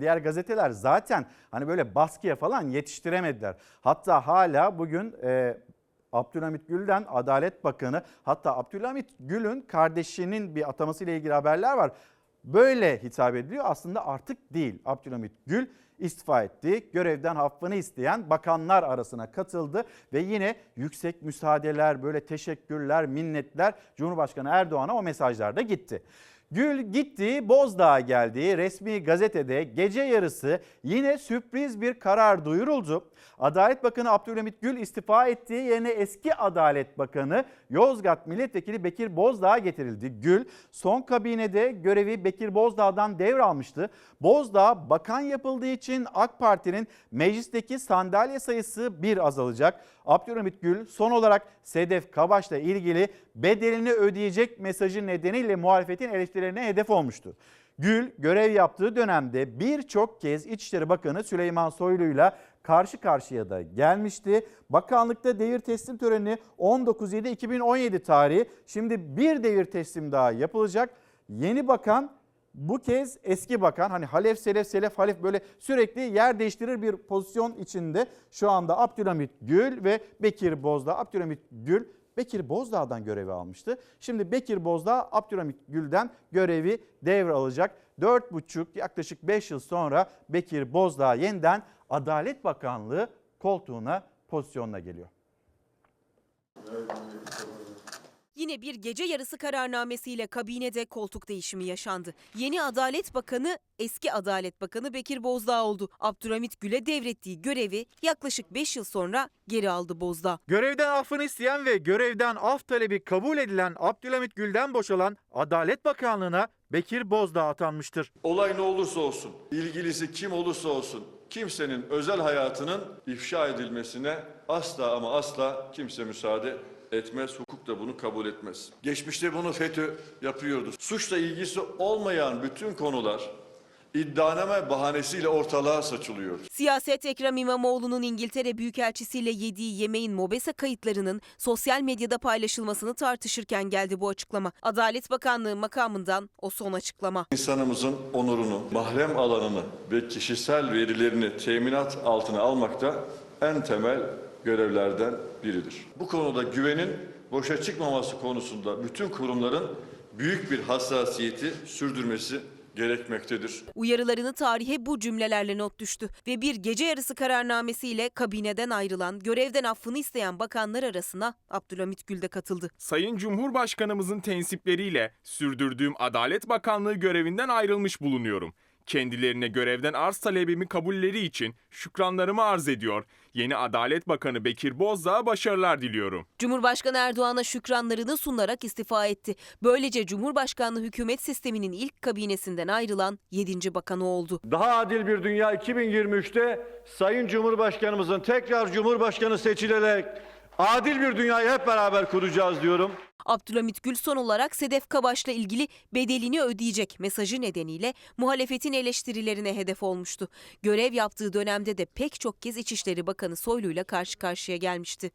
Diğer gazeteler zaten hani böyle baskıya falan yetiştiremediler. Hatta hala bugün e, Abdülhamit Gül'den Adalet Bakanı hatta Abdülhamit Gül'ün kardeşinin bir ataması ile ilgili haberler var. Böyle hitap ediliyor aslında artık değil. Abdülhamit Gül istifa etti. Görevden affını isteyen bakanlar arasına katıldı ve yine yüksek müsaadeler, böyle teşekkürler, minnetler Cumhurbaşkanı Erdoğan'a o mesajlar da gitti. Gül gitti, Bozdağ'a geldi. Resmi gazetede gece yarısı yine sürpriz bir karar duyuruldu. Adalet Bakanı Abdülhamit Gül istifa ettiği yerine eski Adalet Bakanı Yozgat Milletvekili Bekir Bozdağ'a getirildi. Gül son kabinede görevi Bekir Bozdağ'dan devralmıştı. Bozdağ bakan yapıldığı için AK Parti'nin meclisteki sandalye sayısı bir azalacak. Abdülhamit Gül son olarak Sedef Kabaş'la ilgili bedelini ödeyecek mesajı nedeniyle muhalefetin eleştirilerine hedef olmuştu. Gül görev yaptığı dönemde birçok kez İçişleri Bakanı Süleyman Soylu'yla karşı karşıya da gelmişti. Bakanlıkta devir teslim töreni 19.7.2017 tarihi. Şimdi bir devir teslim daha yapılacak. Yeni bakan bu kez eski bakan hani Halef Selef Selef Halef böyle sürekli yer değiştirir bir pozisyon içinde şu anda Abdülhamit Gül ve Bekir Bozdağ. Abdülhamit Gül Bekir Bozdağ'dan görevi almıştı. Şimdi Bekir Bozdağ Abdülhamit Gül'den görevi devralacak. 4,5 yaklaşık 5 yıl sonra Bekir Bozdağ yeniden Adalet Bakanlığı koltuğuna pozisyonuna geliyor. Yine bir gece yarısı kararnamesiyle kabinede koltuk değişimi yaşandı. Yeni Adalet Bakanı eski Adalet Bakanı Bekir Bozdağ oldu. Abdülhamit Gül'e devrettiği görevi yaklaşık 5 yıl sonra geri aldı Bozdağ. Görevden affını isteyen ve görevden af talebi kabul edilen Abdülhamit Gül'den boşalan Adalet Bakanlığı'na Bekir Bozdağ atanmıştır. Olay ne olursa olsun, ilgilisi kim olursa olsun, kimsenin özel hayatının ifşa edilmesine asla ama asla kimse müsaade etmez. Hukuk da bunu kabul etmez. Geçmişte bunu FETÖ yapıyordu. Suçla ilgisi olmayan bütün konular iddianame bahanesiyle ortalığa saçılıyor. Siyaset Ekrem İmamoğlu'nun İngiltere Büyükelçisiyle yediği yemeğin mobese kayıtlarının sosyal medyada paylaşılmasını tartışırken geldi bu açıklama. Adalet Bakanlığı makamından o son açıklama. İnsanımızın onurunu, mahrem alanını ve kişisel verilerini teminat altına almak da en temel görevlerden biridir. Bu konuda güvenin boşa çıkmaması konusunda bütün kurumların büyük bir hassasiyeti sürdürmesi gerekmektedir. Uyarılarını tarihe bu cümlelerle not düştü ve bir gece yarısı kararnamesiyle kabineden ayrılan, görevden affını isteyen bakanlar arasına Abdülhamit Gül de katıldı. Sayın Cumhurbaşkanımızın tensipleriyle sürdürdüğüm Adalet Bakanlığı görevinden ayrılmış bulunuyorum. Kendilerine görevden arz talebimi kabulleri için şükranlarımı arz ediyor. Yeni Adalet Bakanı Bekir Bozdağ'a başarılar diliyorum. Cumhurbaşkanı Erdoğan'a şükranlarını sunarak istifa etti. Böylece Cumhurbaşkanlığı hükümet sisteminin ilk kabinesinden ayrılan 7. bakanı oldu. Daha adil bir dünya 2023'te Sayın Cumhurbaşkanımızın tekrar Cumhurbaşkanı seçilerek adil bir dünyayı hep beraber kuracağız diyorum. Abdülhamit Gül son olarak Sedef Kabaş'la ilgili bedelini ödeyecek mesajı nedeniyle muhalefetin eleştirilerine hedef olmuştu. Görev yaptığı dönemde de pek çok kez İçişleri Bakanı Soylu'yla karşı karşıya gelmişti.